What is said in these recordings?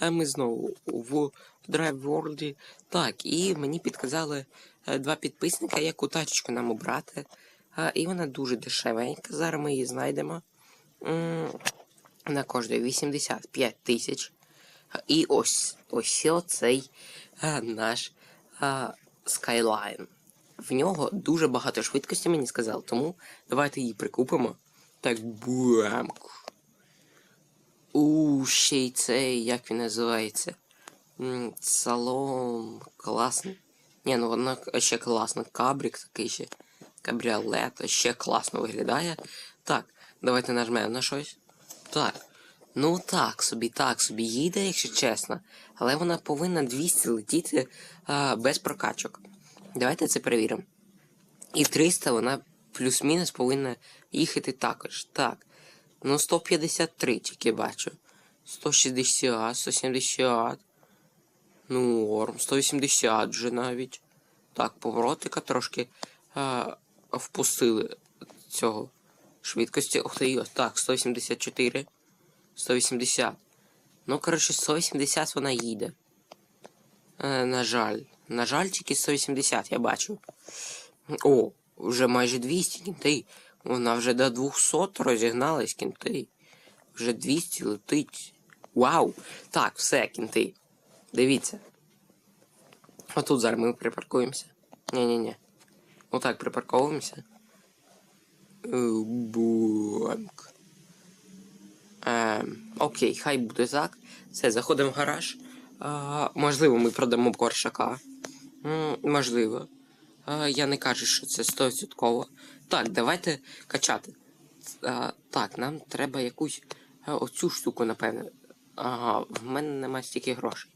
ми знову в World. Так, і мені підказали е, два підписника, яку тачечку нам обрати. І вона дуже дешевенька. Зараз ми її знайдемо. Вона коштує 85 тисяч. І ось ось оцей е, наш е, Skyline. В нього дуже багато швидкості, мені сказали, тому давайте її прикупимо. Так, бамк. У, ще й цей, як він називається? М, Салон класний. Ні, ну воно ще класно. Кабрік такий ще. Кабріолет ще класно виглядає. Так, давайте нажмемо на щось. Так. Ну так собі, так собі їде, якщо чесно. Але вона повинна 200 летіти а, без прокачок. Давайте це перевіримо. І 300 вона плюс-мінус повинна їхати також. Так. Ну, 153 тільки бачу. 160, 170. Ну, норм, 180 вже навіть. Так, поворотика трошки а, впустили цього швидкості. Ох ти, так, 174. 180. Ну, коротше, 180 вона їде. Е, на жаль. На жаль, тільки 180, я бачу. О, вже майже 200 кінти. Вона вже до 200 розігналась кінти. Вже 200 летить. Вау! Так, все, кінти. Дивіться. Отут зараз ми припаркуємося. Ні-ні-ні. Отак припарковуємося. Е, Бумк. Ем, окей, хай буде так. Все, заходимо в гараж. А, можливо, ми продамо коршака. М, можливо. А, я не кажу, що це 100%. Так, давайте качати. А, так, нам треба якусь а, оцю штуку, напевне. Ага, в мене нема стільки грошей.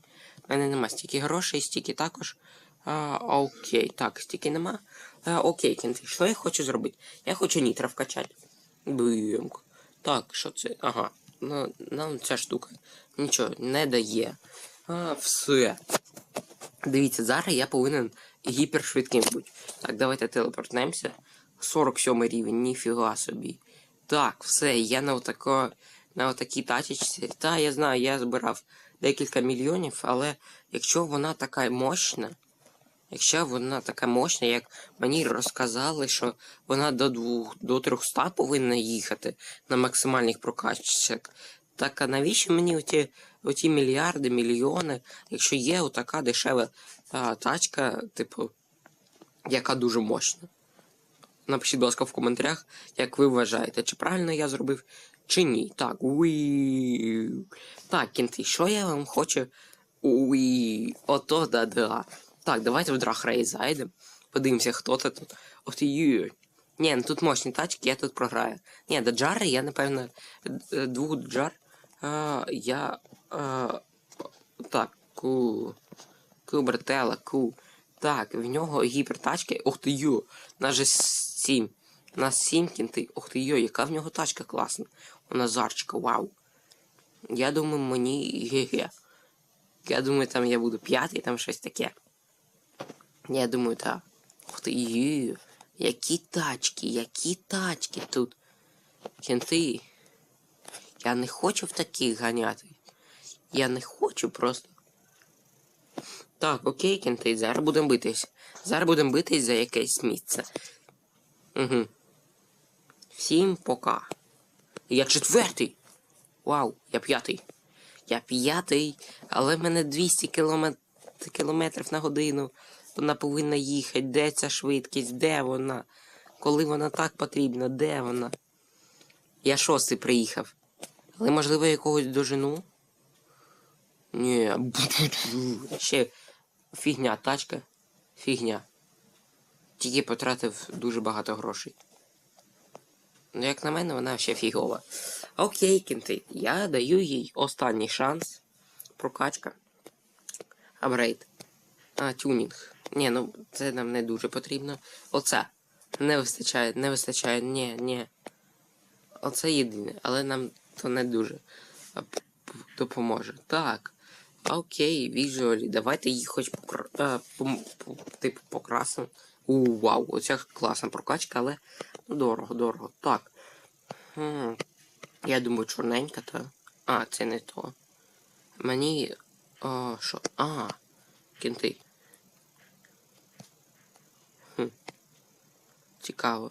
В мене нема стільки грошей, стільки також. А, окей, так, стільки нема. А, окей, кінти, що я хочу зробити? Я хочу нітро вкачати. Бимк. Так, що це? Ага. Ну, нам ця штука нічого не дає. А, все. Дивіться, зараз я повинен гіпершвидким бути. Так, давайте телепортнемося. 47 рівень, ніфіга собі. Так, все, я на отако, на отакій тачечці. Та, я знаю, я збирав декілька мільйонів, але якщо вона така мощна, якщо вона така мощна, як мені розказали, що вона до двох, до 300 повинна їхати на максимальних прокачках, так а навіщо мені оті, оті мільярди, мільйони, якщо є отака дешева а, тачка, типу, яка дуже мощна? Напишіть, будь ласка, в коментарях, як ви вважаєте, чи правильно я зробив, чи ні. Так, уі. Так, кінти, що я вам хочу? Уі. Ото да-да. Так, давайте в драхрей зайдемо. Подивимося, хто це тут. Ох є. Ні, ну тут мощні тачки, я тут програю. Ні, до джари я, напевно, двох джар. А, я. А, так, ку. Ку, братела, ку. Так, в нього гіпертачки. Ух ти йо, нас же сім. Нас сім кінти. Ух ти йо, яка в нього тачка класна. У Назарчика, вау. Я думаю, мені ге-ге. Я думаю, там я буду п'ятий, там щось таке. Я думаю, так. Ух ти йо. Які тачки, які тачки тут. Кінти. Я не хочу в таких ганяти. Я не хочу просто. Так, окей, кінти, зараз будемо битись. Зараз будемо битись за якесь місце. Угу. Всім пока. Я четвертий. Вау, я п'ятий. Я п'ятий, але в мене 200 кілометр... кілометрів на годину. Вона повинна їхати. Де ця швидкість? Де вона? Коли вона так потрібна? Де вона? Я шостий приїхав. Але можливо якогось дожену? Ні. Ще фігня, тачка. Фігня. Тільки потратив дуже багато грошей. Ну, як на мене, вона ще фігова. Окей, кінти. Я даю їй останній шанс. Прокачка. Апгрейд. А, тюнінг. Ні, ну це нам не дуже потрібно. Оце. Не вистачає, не вистачає, ні, ні. Оце єдине, але нам то не дуже допоможе. Так. Окей, візуалі. Давайте їх хоч покра... а, пом- по- типу покрасимо. У, вау, оця класна прокачка, але ну, дорого, дорого. Так. Я думаю, чорненька, та. А, це не то. Мені. О, що? А, кінти. Хм. Цікаво.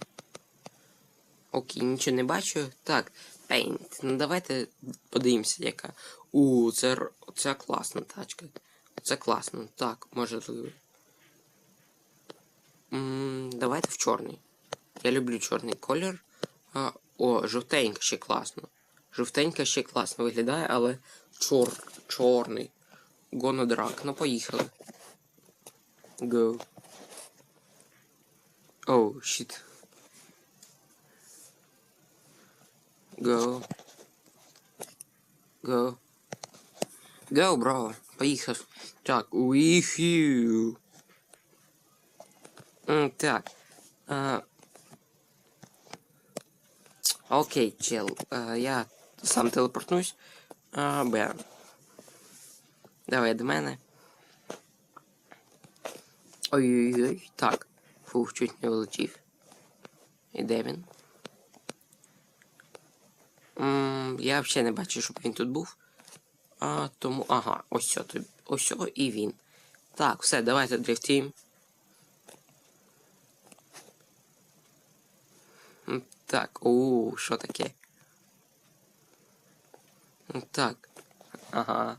Окей, нічого не бачу. Так, Paint. Ну давайте подивимося, яка. У, це, це класна тачка. Це класно. Так, можливо. М, давайте в чорний. Я люблю чорний колір. А, о, жовтенька ще класно. Жовтенька ще класно виглядає, але чор, чорний. Гонодрак. Ну, поїхали. Go. Оу, щит. Go. Go. Go, бро. Поїхав. Так, уїхів. М, Так. А... Окей, чел. А, я сам телепортнусь. А, Б. Давай до мене. Ой-ой-ой. Так. Фух, чуть не вилетів. І де він? М, я взагалі не бачу, щоб він тут був. А, тому. Ага, ось сьо, тобі- ось сьо і він. Так, все, давайте дрифтім. Так, у, що таке? Так. Ага.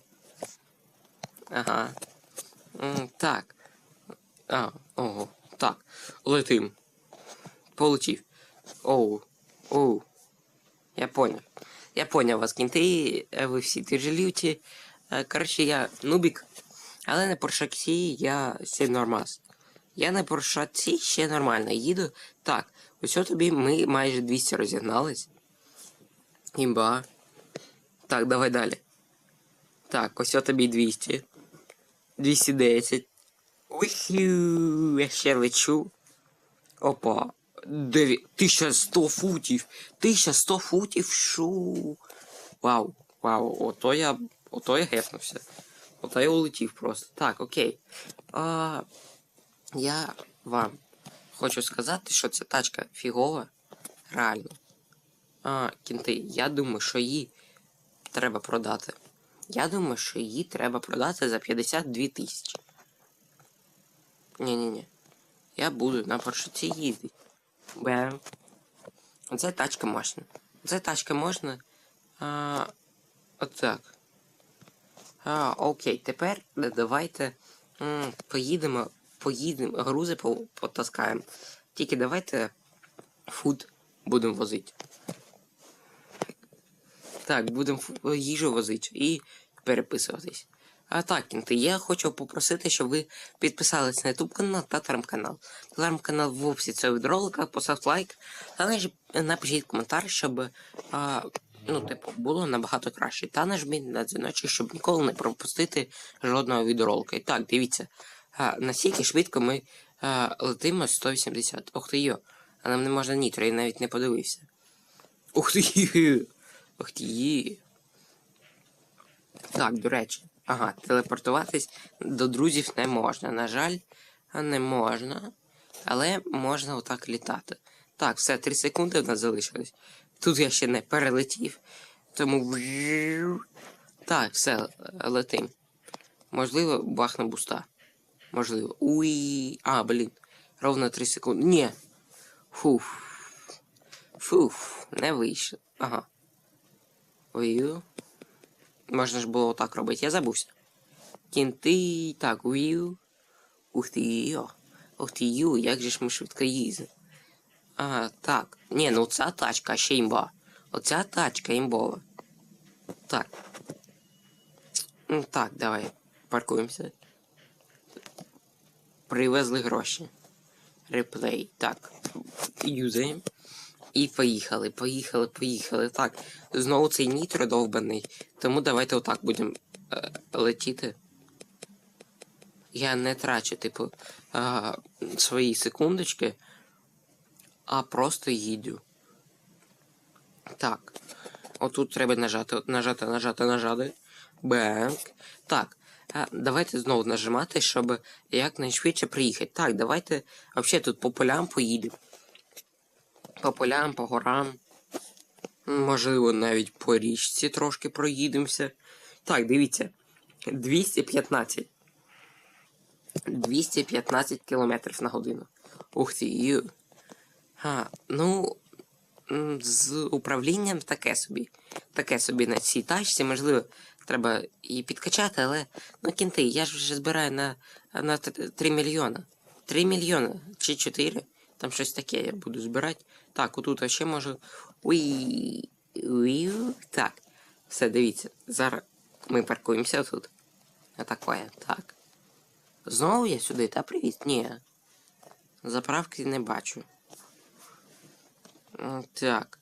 Ага. Так. А, ого. Так. Летим. Полетів. Оу. Оу. Я понял. Я понял вас, кінти, е, ви всі тяжелюті. Е, Коротше, я нубік, але на Поршаксі я ще нормас. Я на Поршаксі ще нормально їду. Так, ось тобі ми майже 200 розігнались. Імба. Так, давай далі. Так, ось тобі 200. 210. Ухю, я ще лечу. Опа. Деві... 1100 футів. 1100 футів. Шу. Вау. Вау. Ото я. Ото я гепнувся. Ото я улетів просто. Так, окей. А, я вам хочу сказати, що ця тачка фігова. Реально. А, кінти, я думаю, що її треба продати. Я думаю, що її треба продати за 52 тисячі. Ні-ні-ні. Я буду на паршуці їздити. Бем. Оце тачка можна. Оце тачка можна. А, отак. А, окей, тепер давайте м, поїдемо, поїдемо, грузи по- потаскаємо. Тільки давайте фуд будемо возити. Так, будемо їжу возити і переписуватись. А так, кінти, я хочу попросити, щоб ви підписались на YouTube канал та телеграм-канал. Телеграм-канал в описі цього відеоролика, поставте лайк, ж напишіть коментар, щоб а, ну, типу, було набагато краще. Та нажміть на дзвіночок, щоб ніколи не пропустити жодного відеоролика. І так, дивіться, а, наскільки швидко ми а, летимо 180. Ох ти йо, а нам не можна нітро, я навіть не подивився. Ух ти! Ух ти! Так, до речі. Ага, телепортуватись до друзів не можна. На жаль, не можна. Але можна отак літати. Так, все, 3 секунди в нас залишилось. Тут я ще не перелетів. Тому. Так, все, летим. Можливо, бахне буста. Можливо. Уй. А, блін. Ровно 3 секунди. Ні. Фуф. Фуф. Не вийшло. Ага. Ой. Можна ж було отак робити, я забувся. Кінти, так, уїв. Ух ти йо. Ух ти ю, як же ж ми швидко їздимо. А, так. Ні, ну ця тачка ще імба. Оця тачка імбова. Так. Ну так, давай. Паркуємося. Привезли гроші. Реплей. Так. Юзаємо. І поїхали, поїхали, поїхали. Так, знову цей нітро довбаний. Тому давайте отак будемо е, летіти. Я не трачу, типу, е, свої секундочки, а просто їдю. Так. Отут треба нажати, нажати, нажати, нажати. Бенк. Так. е, Давайте знову нажимати, щоб якнайшвидше приїхати. Так, давайте взагалі тут по полям поїдемо. По полям, по горам. Можливо, навіть по річці трошки проїдемося. Так, дивіться. 215. 215 кілометрів на годину. Ух ти. А, ну, з управлінням таке собі. Таке собі на цій тачці, можливо, треба її підкачати, але. Ну, кінти, я ж вже збираю на, на 3 мільйона. 3 мільйона чи 4. Там щось таке я буду збирати. Так, отут ще можу. Уі. Так. Все, дивіться. Зараз ми паркуємося тут. Отакое. Так. Знову я сюди, та привіт? Ні. Заправки не бачу. Так.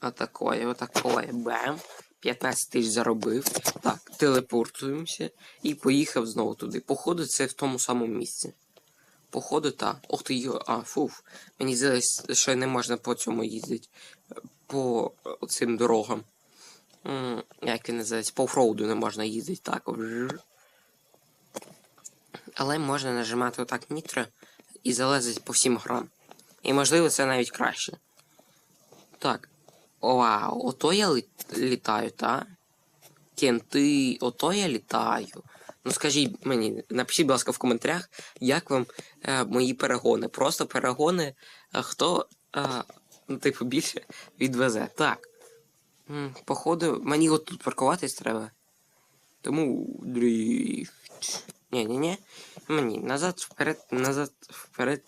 Отакое, отакое. Бем. 15 тисяч заробив. Так, телепортуємося і поїхав знову туди. Походу, це в тому самому місці. Походу, так. Ох ти йо, а, фуф. Мені здалось, що не можна по цьому їздити. По е, цим дорогам. М, Як він називається? По офроуду не можна їздити так. Але можна нажимати отак нітро і залазити по всім грам. І можливо це навіть краще. Так. Вау, ото я лі- літаю, та? Кенти, ото я літаю. Ну скажіть мені, напишіть, будь ласка, в коментарях, як вам е, мої перегони. Просто перегони, е, хто, е, ну, типу, більше відвезе. Так. Походу, мені от тут паркуватись треба. Тому дріфт. Ні-ні-ні. Мені назад, вперед, назад, вперед.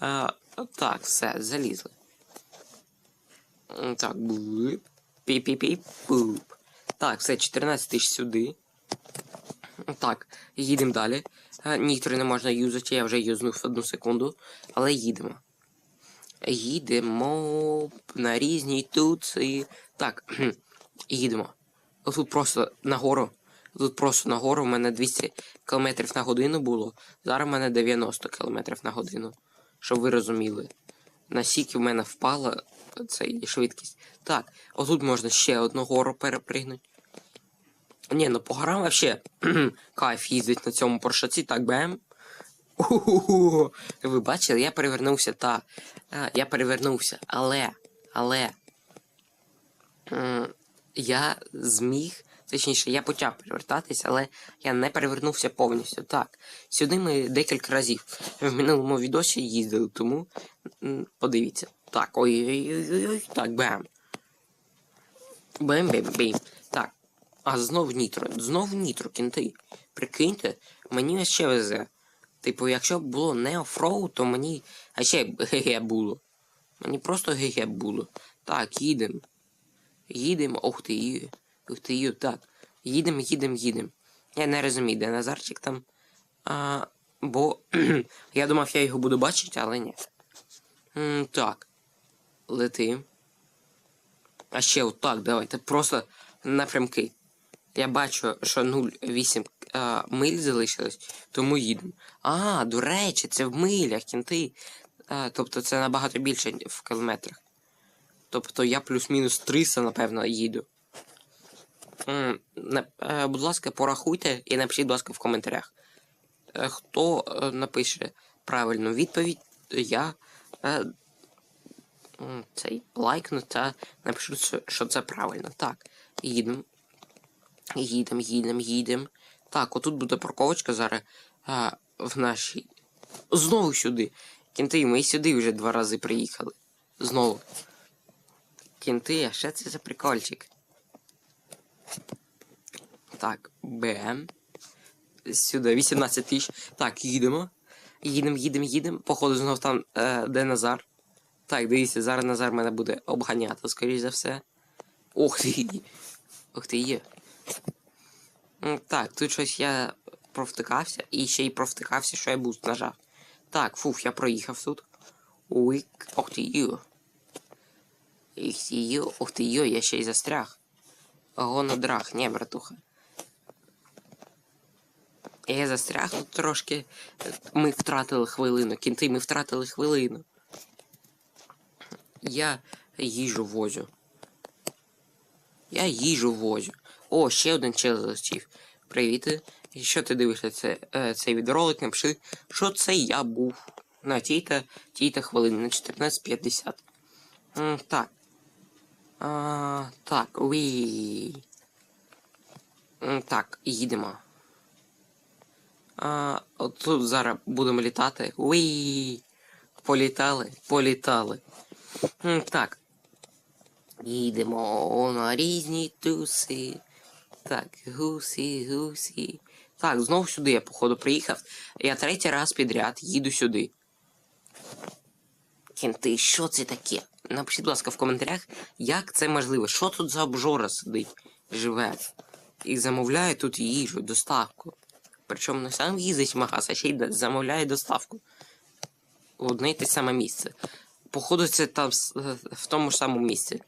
А, так, все, залізли. Так, блип. Пі-пі-пі, пуп. Так, все, 14 тисяч сюди. Так, їдемо далі. А, Нітро не можна юзати, я вже юзнув одну секунду. Але їдемо. Їдемо на різні туци. Так, їдемо. Тут просто нагору. Тут просто нагору. У мене 200 км на годину було. Зараз у мене 90 км на годину. Щоб ви розуміли. Наскільки в мене впала цей швидкість. Так, отут можна ще одну гору перепригнути. Ні, ну по горам вообще кайф їздить на цьому поршаці, так бем. Ви бачили, я перевернувся, та. Я перевернувся, але. Але. Я зміг. Точніше, я почав перевертатись, але я не перевернувся повністю. Так. Сюди ми декілька разів в минулому відосі їздили, тому подивіться. Так, ой-ой-ой-ой. Так, бем. Бем-бем-бем. А знов нітро. Знов нітро, кінти. Прикиньте, мені ще везе. Типу, якщо б було не офроуд, то мені. А ще б було. Мені просто ГГ було. Так, їдем. Їдем. Ох ти. Ух ти. Так. Їдем, їдем, їдем. Я не розумію, де Назарчик там. А, бо я думав, я його буду бачити, але ні. М, так. Летим. А ще отак, давайте. Просто напрямки. Я бачу, що 0,8 миль залишилось, тому їдемо. А, до речі, це в милях, кінти. А, тобто це набагато більше в кілометрах. Тобто я плюс-мінус 300, напевно, їду. Е, будь ласка, порахуйте і напишіть, будь ласка, в коментарях. Е, Хто е, напише правильну відповідь, я е, цей лайкну та напишу, що це правильно. Так, їдемо. Їдем, їдем, їдем. Так, отут буде парковочка зараз а, в нашій. Знову сюди. Кінти, ми сюди вже два рази приїхали. Знову. Кінти, а що це за прикольчик? Так, БМ. Сюди, 18 тисяч. Так, їдемо. Їдемо, їдемо, їдемо. Походу, знов там, е, де Назар. Так, дивіться, зараз Назар мене буде обганяти, скоріш за все. Ох ти. Ох ти є. Так, тут щось я провтикався, і ще й провтикався, що я буст нажав. Так, фуф, я проїхав тут. Уик. Ох ти йо. Ох ти йо, ох ти йо, я ще й застряг. Гонодраг, ні, братуха. Я застряг тут трошки. Ми втратили хвилину. Кінти, ми втратили хвилину. Я їжу возю. Я їжу возю. О, ще один чел залетів. Привіт. І що ти дивишся це, е, цей відеоролик? Напиши, що це я був на тій-то тій-то хвилині на 14.50. М, так. А, так, уі. Так, їдемо. А, от тут зараз будемо літати. Уї! Політали, політали. Так. Їдемо на різні туси. Так, гусі, гусі. Так, знову сюди я, походу, приїхав. Я третій раз підряд їду сюди. Кінти, що це таке? Напишіть, будь ласка, в коментарях, як це можливо. Що тут за обжора сидить, живе. І замовляє тут їжу, доставку. Причому не сам їздить в магаз, а ще й замовляє доставку. Одне й те саме місце. Походу, це там в тому ж самому місці.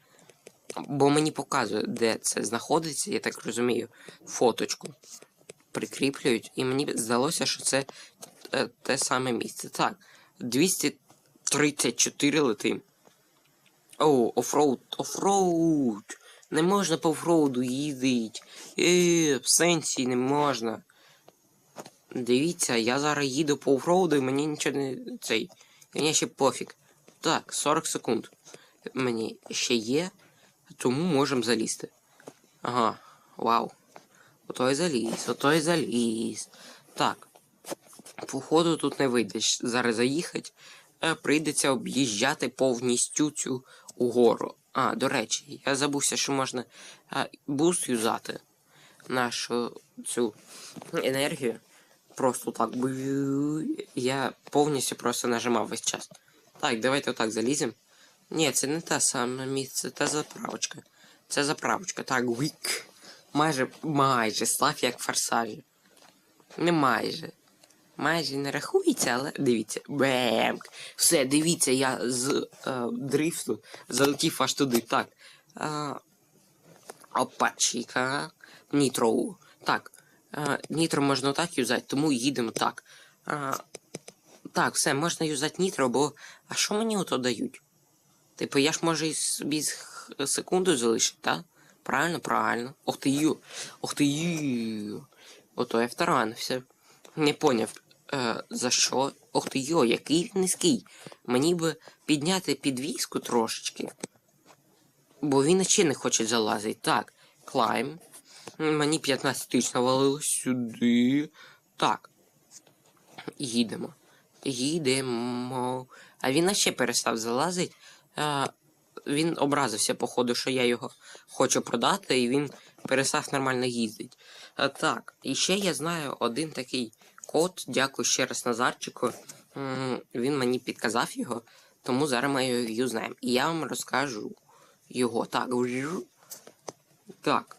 Бо мені показує, де це знаходиться, я так розумію, фоточку прикріплюють, і мені здалося, що це е, те саме місце. Так, 234 летим. О, офроуд, офроуд. Не можна по офроуду їздить. Е, в сенсі не можна. Дивіться, я зараз їду по офроуду і мені нічого не цей. Мені ще пофіг. Так, 40 секунд. Мені ще є, тому можемо залізти. Ага, вау. Ото й заліз, ото й заліз. Так. Походу тут не вийдеш зараз заїхати. Е, прийдеться об'їжджати повністю цю угору. А, до речі, я забувся, що можна е, буст юзати нашу цю енергію. Просто так. Я повністю просто нажимав весь час. Так, давайте отак заліземо. Ні, це не те саме місце, це заправочка. Це заправочка. Так, вік. Майже майже став як форсажі. Не майже. Майже не рахується, але дивіться. Бемк. Все, дивіться, я з е, дрифту залетів аж туди. Так. Е, опачіка. Нітро. Так. Е, нітро можна так юзати, тому їдемо так. Е, так, все, можна юзати нітро, бо. А що мені ото дають? Типу, я ж можу і собі секунду залишити, так? Правильно, правильно. Ох ти ю. Ох ти ю. Ото я втаранився. Не поняв, е, за що. Ох ти йо, який низький. Мені би підняти підвіску трошечки. Бо він ще не хоче залазити. Так, клайм. Мені 15 тисяч навалилось сюди. Так. Їдемо. Їдемо. А він ще перестав залазити. Е, він образився, походу, що я його хочу продати, і він перестав нормально їздити. Е, так, і ще я знаю один такий код. Дякую ще раз Назарчику. М, Він мені підказав його, тому зараз ми його юзнаємо. І я вам розкажу його. Так. Так.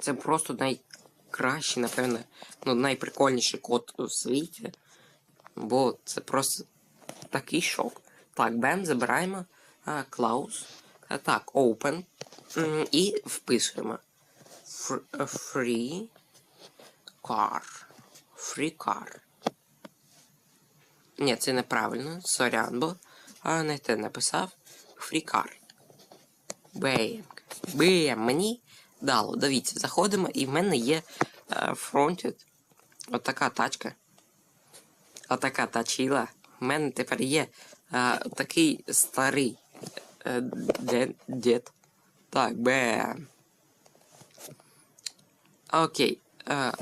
Це просто найкращий, напевно, ну, найприкольніший код у світі. Бо це просто такий шок. Так, бем, забираємо. Клаус. Так, open. І вписуємо. Free car. Free car. Ні, це неправильно. Сорян, бо не те написав. Free car. Бем. Бем. Мені дало. Дивіться, заходимо, і в мене є fronted. Отака тачка. Отака тачіла. У мене тепер є е, такий старий е, дед, дід. Так, бем. Окей. Е,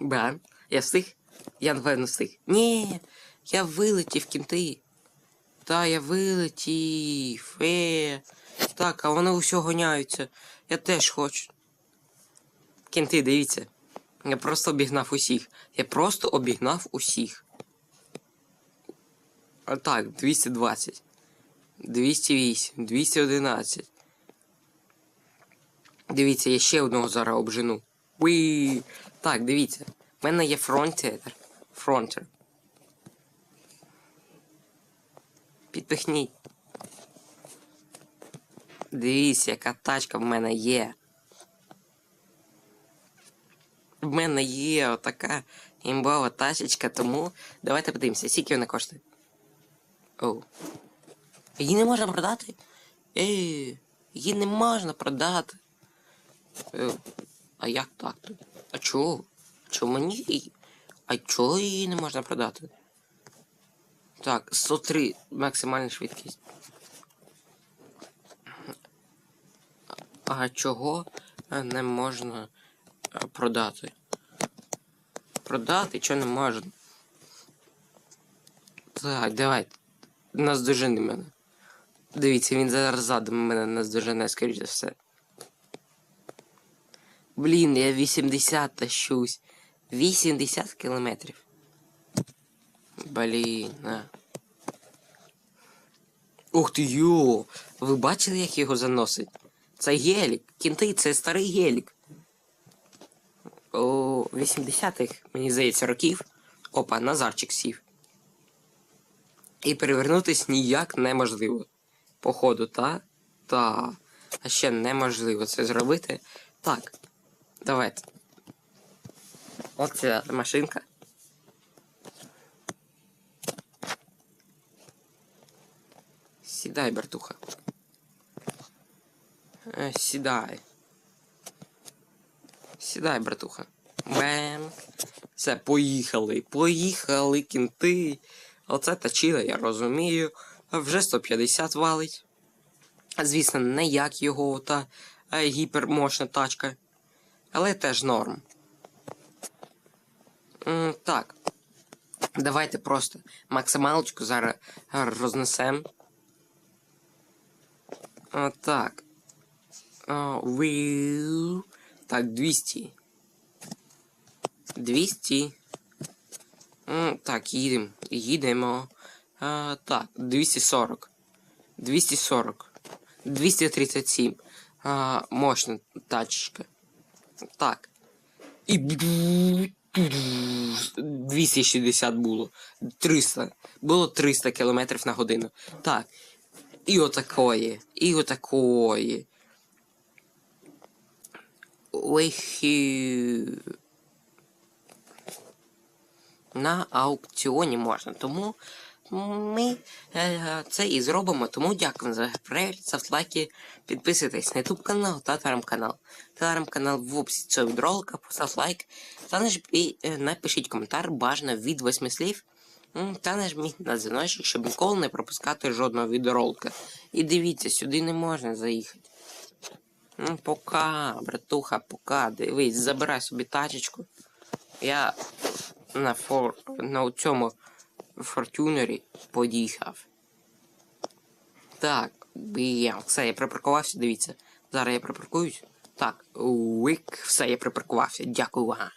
бем. Я встиг? Я напевно встиг. Ні, я вилетів кінти. Та, я вилетів. Е. Так, а вони усього гоняються. Я теж хочу. Кінти, дивіться. Я просто обігнав усіх. Я просто обігнав усіх. А так, 220. 208, 211. Дивіться, я ще одного зараз обжену. Уі. Так, дивіться. В мене є фронтер. Фронтер. Підпихніть. Дивіться, яка тачка в мене є. В мене є отака імбова тачечка, тому давайте подивимося, скільки вона коштує. Оу. Її не можна продати? Ей, її не можна продати. Е, а як так? А чого? Чого мені? А чого її не можна продати? Так, 103 максимальна швидкість. А чого не можна е, продати? продати, що не можна. Так, давай. Наздожени мене. Дивіться, він зараз задом мене наздожене, скоріше за все. Блін, я 80 тащусь. 80 кілометрів. Блін, а. Ух ти йо! Ви бачили, як його заносить? Це гелік. Кінти, це старий гелік. О 80-х, мені здається, років. Опа, Назарчик сів. І перевернутись ніяк неможливо. Походу, та? Та. А ще неможливо це зробити. Так. Давайте. Оця машинка. Сідай, братуха. Е, Сідай. Сідай, братуха. Бем. Все, поїхали. Поїхали, кінти. Оце тачила, я розумію. Вже 150 валить. Звісно, не як його та е, гіпермощна тачка. Але теж норм. М, так. Давайте просто максималочку зараз рознесемо. Так. А. Так, 200. 200. М, Так, їдемо. Їдемо. А, так, 240. 240. 237. А, мощна тачка. Так. І 260 було. 300. Було 300 км на годину. Так. І отакої. І отакої. Ой, на аукціоні можна. Тому ми е, це і зробимо. Тому дякую за перегляд, ставте лайки, підписуйтесь на YouTube канал та телеграм-канал. Телеграм-канал в описі цього відролика, постав лайк та е, напишіть коментар, бажано від восьми слів. Та нажміть на дзвіночок, щоб ніколи не пропускати жодного відеоролика. І дивіться, сюди не можна заїхати. Пока, братуха, пока. Дивись, забирай собі тачечку. Я на фор... на цьому фортюнері поїхав. Так, б'єм. Все, я припаркувався, дивіться. Зараз я припаркуюсь. Так, уик, все, я припаркувався. Дякую вам.